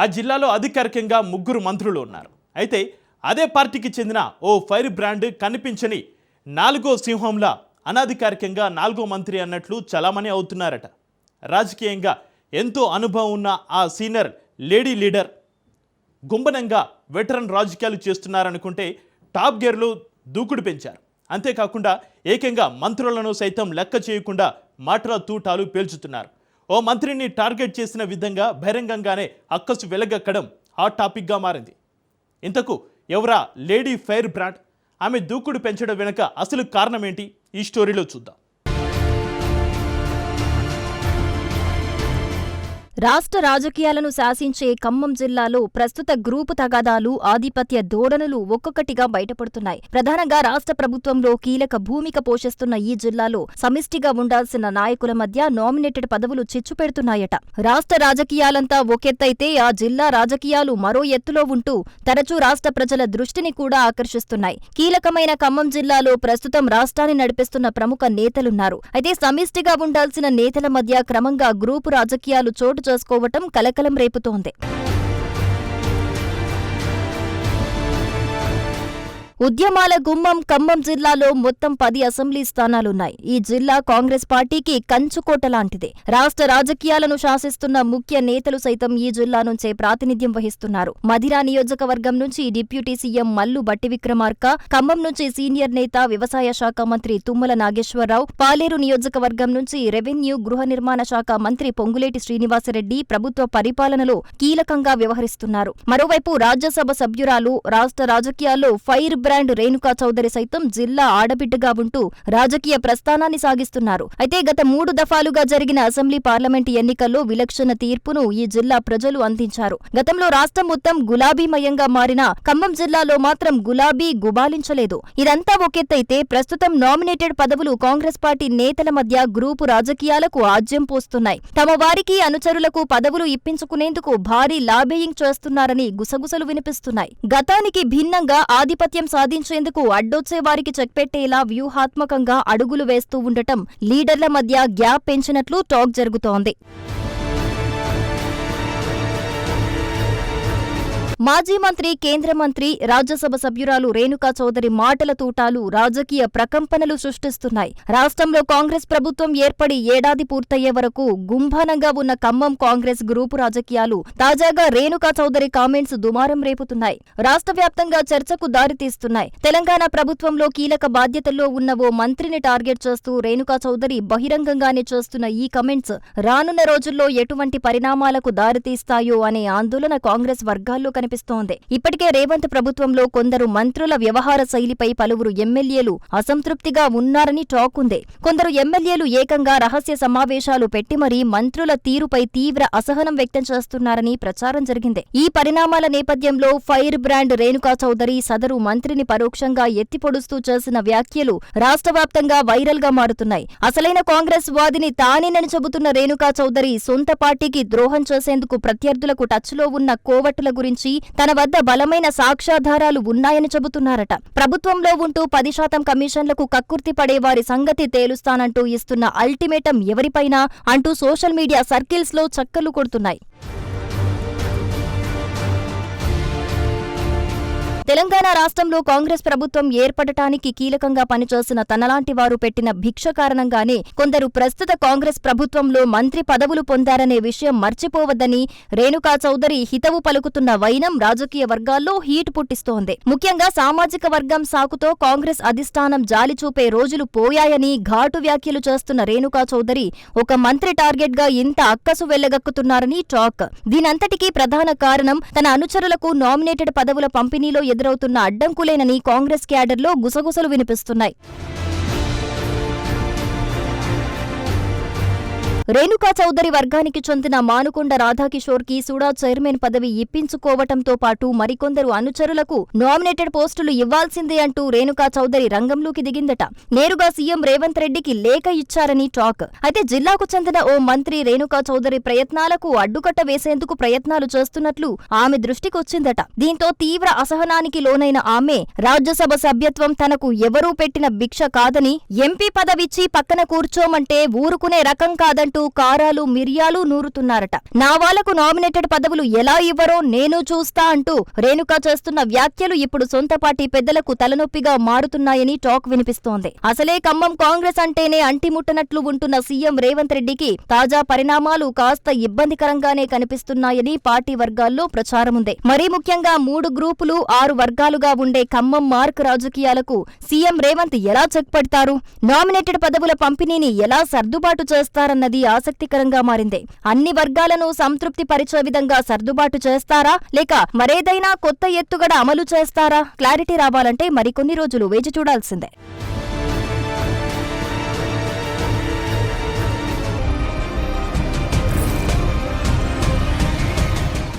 ఆ జిల్లాలో అధికారికంగా ముగ్గురు మంత్రులు ఉన్నారు. అయితే అదే పార్టీకి చెందిన ఓ ఫైర్ బ్రాండ్ కనిపించని నాలుగో సింహంలా అనధికారికంగా నాలుగో మంత్రి అన్నట్లు చలామణి అవుతున్నారట. రాజకీయంగా ఎంతో అనుభవం ఉన్న ఆ సీనియర్ లేడీ లీడర్ గుంబనంగా వెటరన్ రాజకీయాలు చేస్తున్నారనుకుంటే టాప్ గేర్లో దూకుడు పెంచారు. అంతేకాకుండా ఏకంగా మంత్రులను సైతం లెక్క చేయకుండా మాటల తూటాలు పేల్చుతున్నారు. ఓ మంత్రిని టార్గెట్ చేసిన విధంగా బహిరంగంగానే అక్కసు వెలగక్కడం హాట్ టాపిక్గా మారింది. ఇంతకు ఎవరా లేడీ ఫైర్ బ్రాండ్? ఆమె దూకుడు పెంచడం వెనుక అసలు కారణం ఏంటి ఈ స్టోరీలో చూద్దాం. రాష్ట్ర రాజకీయాలను శాసించే ఖమ్మం జిల్లాలో ప్రస్తుత గ్రూపు తగాదాలు ఆధిపత్య ధోరణులు ఒక్కొక్కటిగా బయటపడుతున్నాయి. ప్రధానంగా రాష్ట్ర ప్రభుత్వంలో కీలక భూమిక పోషిస్తున్న ఈ జిల్లాలో సమిష్టిగా ఉండాల్సిన నాయకుల మధ్య నామినేటెడ్ పదవులు చిచ్చు పెడుతున్నాయట. రాష్ట్ర రాజకీయాలంతా ఒకెత్తైతే ఆ జిల్లా రాజకీయాలు మరో ఎత్తులో ఉంటూ తరచూ రాష్ట్ర ప్రజల దృష్టిని కూడా ఆకర్షిస్తున్నాయి. కీలకమైన ఖమ్మం జిల్లాలో ప్రస్తుతం రాష్ట్రాన్ని నడిపిస్తున్న ప్రముఖ నేతలున్నారు. అయితే సమిష్టిగా ఉండాల్సిన నేతల మధ్య క్రమంగా గ్రూపు రాజకీయాలు చోటు చేసుకోవటం కలకలం రేపుతోంది. ఉద్యమాల గుమ్మం ఖమ్మం జిల్లాలో మొత్తం పది అసెంబ్లీ స్థానాలున్నాయి. ఈ జిల్లా కాంగ్రెస్ పార్టీకి కంచుకోట లాంటిదే. రాష్ట్ర రాజకీయాలను శాసిస్తున్న ముఖ్య నేతలు సైతం ఈ జిల్లా నుంచే ప్రాతినిధ్యం వహిస్తున్నారు. మధిరా నియోజకవర్గం నుంచి డిప్యూటీ సీఎం మల్లు బట్టి విక్రమార్క ఖమ్మం నుంచి సీనియర్ నేత వ్యవసాయ శాఖ మంత్రి తుమ్మల నాగేశ్వరరావు పాలేరు నియోజకవర్గం నుంచి రెవెన్యూ గృహ నిర్మాణ శాఖ మంత్రి పొంగులేటి శ్రీనివాసరెడ్డి ప్రభుత్వ పరిపాలనలో కీలకంగా వ్యవహరిస్తున్నారు. మరోవైపు రాజ్యసభ సభ్యురాలు రాష్ట్ర రాజకీయాల్లో ఫైర్ బ్రాండ్ రేణుకా చౌదరి సైతం జిల్లా ఆడబిడ్డగా ఉంటూ రాజకీయ ప్రస్థానాన్ని సాగిస్తున్నారు. అయితే గత మూడు దఫాలుగా జరిగిన అసెంబ్లీ పార్లమెంటు ఎన్నికల్లో విలక్షణ తీర్పును ఈ జిల్లా ప్రజలు అందించారు. గతంలో రాష్ట్రం మొత్తం గులాబీమయంగా మారిన ఖమ్మం జిల్లాలో మాత్రం గులాబీ గుబాలించలేదు. ఇదంతా ఒకెత్తైతే ప్రస్తుతం నామినేటెడ్ పదవులు కాంగ్రెస్ పార్టీ నేతల మధ్య గ్రూపు రాజకీయాలకు ఆజ్యం పోస్తున్నాయి. తమ వారికి అనుచరులకు పదవులు ఇప్పించుకునేందుకు భారీ లాబేయింగ్ చేస్తున్నారని గుసగుసలు వినిపిస్తున్నాయి. గతానికి భిన్నంగా ఆధిపత్యం సాధించేందుకు అడ్డొచ్చే వారికి చెక్ పెట్టేలా వ్యూహాత్మకంగా అడుగులు వేస్తూ ఉండటం లీడర్ల మధ్య గ్యాప్ పెంచినట్లు టాక్ జరుగుతోంది. మాజీ మంత్రి కేంద్ర మంత్రి రాజ్యసభ సభ్యురాలు రేణుకా చౌదరి మాటల తూటాలు రాజకీయ ప్రకంపనలు సృష్టిస్తున్నాయి. రాష్ట్రంలో కాంగ్రెస్ ప్రభుత్వం ఏర్పడి ఏడాది పూర్తయ్యే వరకు గుంభానంగా ఉన్న ఖమ్మం కాంగ్రెస్ గ్రూపు రాజకీయాలు తాజాగా రేణుకా చౌదరి కామెంట్స్ దుమారం రేపుతున్నాయి. రాష్ట్ర వ్యాప్తంగా చర్చకు దారితీస్తున్నాయి తెలంగాణ ప్రభుత్వంలో కీలక బాధ్యతల్లో ఉన్న ఓ మంత్రిని టార్గెట్ చేస్తూ రేణుకా చౌదరి బహిరంగంగానే చేస్తున్న ఈ కమెంట్స్ రానున్న రోజుల్లో ఎటువంటి పరిణామాలకు దారితీస్తాయో అనే ఆందోళన కాంగ్రెస్ వర్గాల్లో కనిపి కనిపిస్తోంది. ఇప్పటికే రేవంత్ ప్రభుత్వంలో కొందరు మంత్రుల వ్యవహార శైలిపై పలువురు ఎమ్మెల్యేలు అసంతృప్తిగా ఉన్నారని టాక్ ఉంది. కొందరు ఎమ్మెల్యేలు ఏకంగా రహస్య సమావేశాలు పెట్టి మరీ మంత్రుల తీరుపై తీవ్ర అసహనం వ్యక్తం చేస్తున్నారని ప్రచారం జరిగింది. ఈ పరిణామాల నేపథ్యంలో ఫైర్ బ్రాండ్ రేణుకా చౌదరి సదరు మంత్రిని పరోక్షంగా ఎత్తిపొడుస్తూ చేసిన వ్యాఖ్యలు రాష్ట్ర వ్యాప్తంగా వైరల్గా మారుతున్నాయి. అసలైన కాంగ్రెస్ వాదిని తానేనని చెబుతున్న రేణుకా చౌదరి సొంత పార్టీకి ద్రోహం చేసేందుకు ప్రత్యర్థులకు టచ్లో ఉన్న కోవట్టుల గురించి తన వద్ద బలమైన సాక్ష్యాధారాలు ఉన్నాయని చెబుతున్నారట. ప్రభుత్వంలో ఉంటూ పది శాతం కమిషన్లకు కక్కుర్తి పడే వారి సంగతి తేలుస్తానంటూ ఇస్తున్న అల్టిమేటం ఎవరిపైనా అంటూ సోషల్ మీడియా సర్కిల్స్లో చక్కర్లు కొడుతున్నాయి. తెలంగాణ రాష్ట్రంలో కాంగ్రెస్ ప్రభుత్వం ఏర్పడటానికి కీలకంగా పనిచేసిన తనలాంటి వారు పెట్టిన భిక్ష కారణంగానే కొందరు ప్రస్తుత కాంగ్రెస్ ప్రభుత్వంలో మంత్రి పదవులు పొందారనే విషయం మర్చిపోవద్దని రేణుకా చౌదరి హితవు పలుకుతున్న వైనం రాజకీయ వర్గాల్లో హీట్ పుట్టిస్తోంది. ముఖ్యంగా సామాజిక వర్గం సాకుతో కాంగ్రెస్ అధిష్టానం జాలి చూపే రోజులు పోయాయని ఘాటు వ్యాఖ్యలు చేస్తున్న రేణుకా చౌదరి ఒక మంత్రి టార్గెట్గా ఇంత అక్కసు వెళ్ళగక్కుతున్నారని టాక్. దీనంతటికీ ప్రధాన కారణం తన అనుచరులకు నామినేటెడ్ పదవుల పంపిణీలో ఎదురవుతున్న అడ్డంకులేనని కాంగ్రెస్ క్యాడర్లో గుసగుసలు వినిపిస్తున్నాయి. రేణుకా చౌదరి వర్గానికి చెందిన మానుకొండ రాధాకిషోర్కి సూడా చైర్మన్ పదవి ఇప్పించుకోవటంతో పాటు మరికొందరు అనుచరులకు నామినేటెడ్ పోస్టులు ఇవ్వాల్సిందే అంటూ రేణుకా చౌదరి రంగంలోకి దిగిందట. నేరుగా సీఎం రేవంత్ రెడ్డికి లేఖ ఇచ్చారని టాక్. అయితే జిల్లాకు చెందిన ఓ మంత్రి రేణుకా చౌదరి ప్రయత్నాలకు అడ్డుకట్ట వేసేందుకు ప్రయత్నాలు చేస్తున్నట్లు ఆమె దృష్టికొచ్చిందట. దీంతో తీవ్ర అసహనానికి లోనైన ఆమె రాజ్యసభ సభ్యత్వం తనకు ఎవరూ పెట్టిన భిక్ష కాదని ఎంపీ పదవిచ్చి పక్కన కూర్చోమంటే ఊరుకునే రకం కాదంటూ అంటూ కారాలు మిరియాలు నూరుతున్నారట. నా వాళ్ళకు నామినేటెడ్ పదవులు ఎలా ఇవ్వరో నేను చూస్తా అంటూ రేణుక చేస్తున్న వ్యాఖ్యలు ఇప్పుడు సొంత పార్టీ పెద్దలకు తలనొప్పిగా మారుతున్నాయని టాక్ వినిపిస్తోంది. అసలే ఖమ్మం కాంగ్రెస్ అంటేనే అంటిముట్టనట్లు ఉంటున్న సీఎం రేవంత్ రెడ్డికి తాజా పరిణామాలు కాస్త ఇబ్బందికరంగానే కనిపిస్తున్నాయని పార్టీ వర్గాల్లో ప్రచారముంది మరీ ముఖ్యంగా మూడు గ్రూపులు ఆరు వర్గాలుగా ఉండే ఖమ్మం మార్క్ రాజకీయాలకు సీఎం రేవంత్ ఎలా చెక్ పడతారు? నామినేటెడ్ పదవుల పంపిణీని ఎలా సర్దుబాటు చేస్తారన్నది ఆసక్తికరంగా మారింది. అన్ని వర్గాలను సంతృప్తి పరిచే విధంగా సర్దుబాటు చేస్తారా? లేక మరేదైనా కొత్త ఎత్తుగడ అమలు చేస్తారా? క్లారిటీ రావాలంటే మరికొన్ని రోజులు వేచి చూడాల్సిందే.